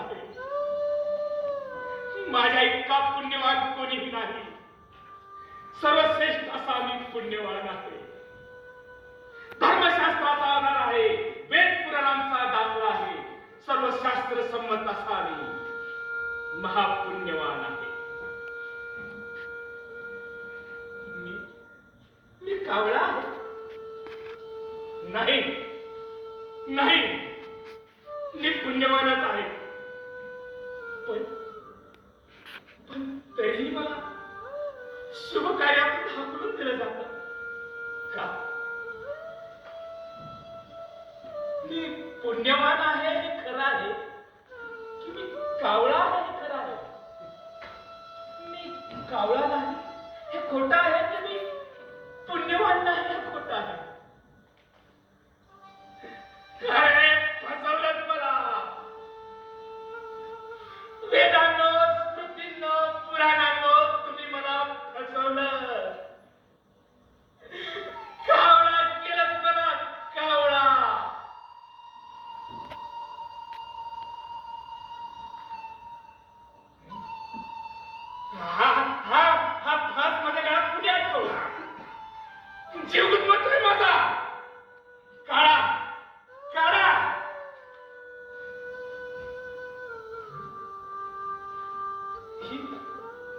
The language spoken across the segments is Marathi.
मीच माझ्या इतका पुण्यवान कोणीही नाही. सर्वश्रेष्ठ असा मी पुण्यवान आहे. धर्मशास्त्राचा आधार आहे. वेद पुराणांचा दाखला आहे. सर्व शास्त्र संमत असा मी महापुण्यवान आहे. मी मी कावळा आहे. नाही. नाही. मी पुण्यवानच आहे. पण पण तरीही मला शुभ कार्यात हाकलून दिलं जात. का? मी पुण्यवान आहे हे खरं आहे. की मी कावळा आहे हे खरं आहे. मी कावळा नाही हे खोटं आहे.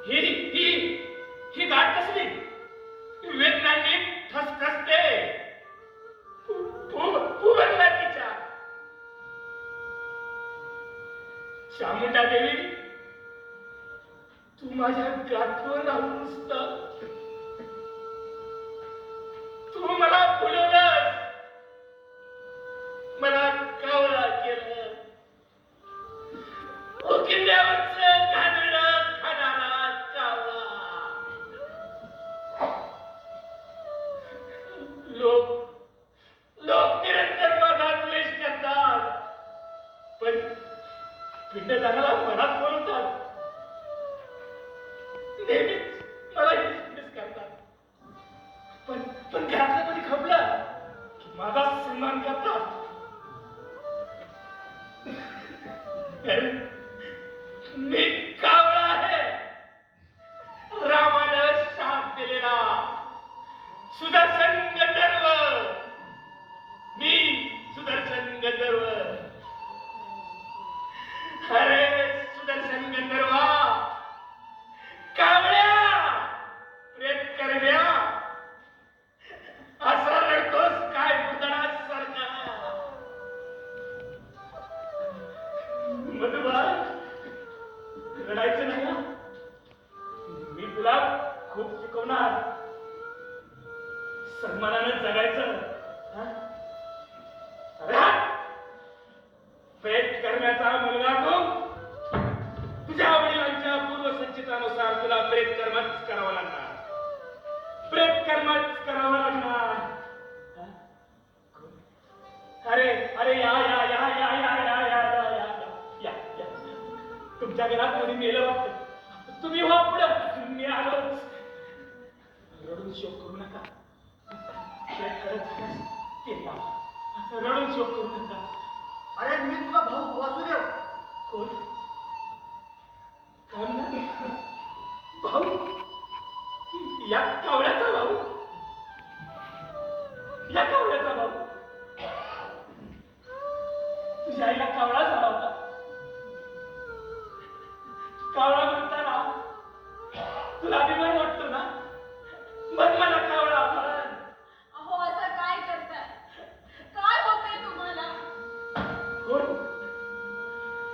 ही ही ही गाठ कसली? वेदनांनी ठसठसते. फुगला तिच्या. चामुंडा देवी तू माझ्या गाठवर राहून लोक लोक निरंतर माझा द्वेष करतात. पण पिंडदानाला मनात बोलतात. नेहमी अरे सुदर्शन गंधर्वा कावळ्या प्रेत करव्या असा रडतोस काय पुतळा सारखा मधुबा रडायचं नाही मी तुला खूप शिकवणार. सन्मानानं जगायचं कर्मच करावं लागणार हं? अरे अरे या या या या या या या या या तुमच्या घरात कोणी मेलं वाटतं तुम्ही हो पुढं मी आलोच रडून शोक करू नका. रडून शोक करू नका अरे मी तुझा भाऊ वासुदेव कोण कोण? भाऊ या कावळ्याचा भाऊ. या कावळ्याचा भाऊ. तुझ्या आईला कावळा झाला होता. कावळा म्हणताना तुला अभिमान वाटतो ना? मग मला कावळा अहो आता काय करताय? काय होतंय तुम्हाला?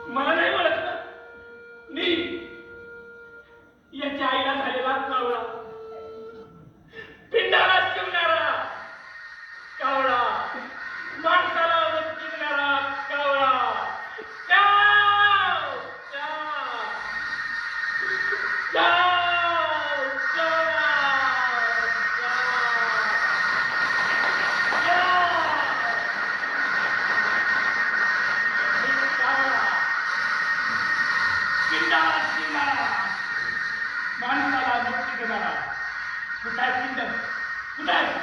मला नाही म्हणत ना मी याच्या आईला शिवणारा माणसाला मुक्ती देणारा. कुठे आहे कुठे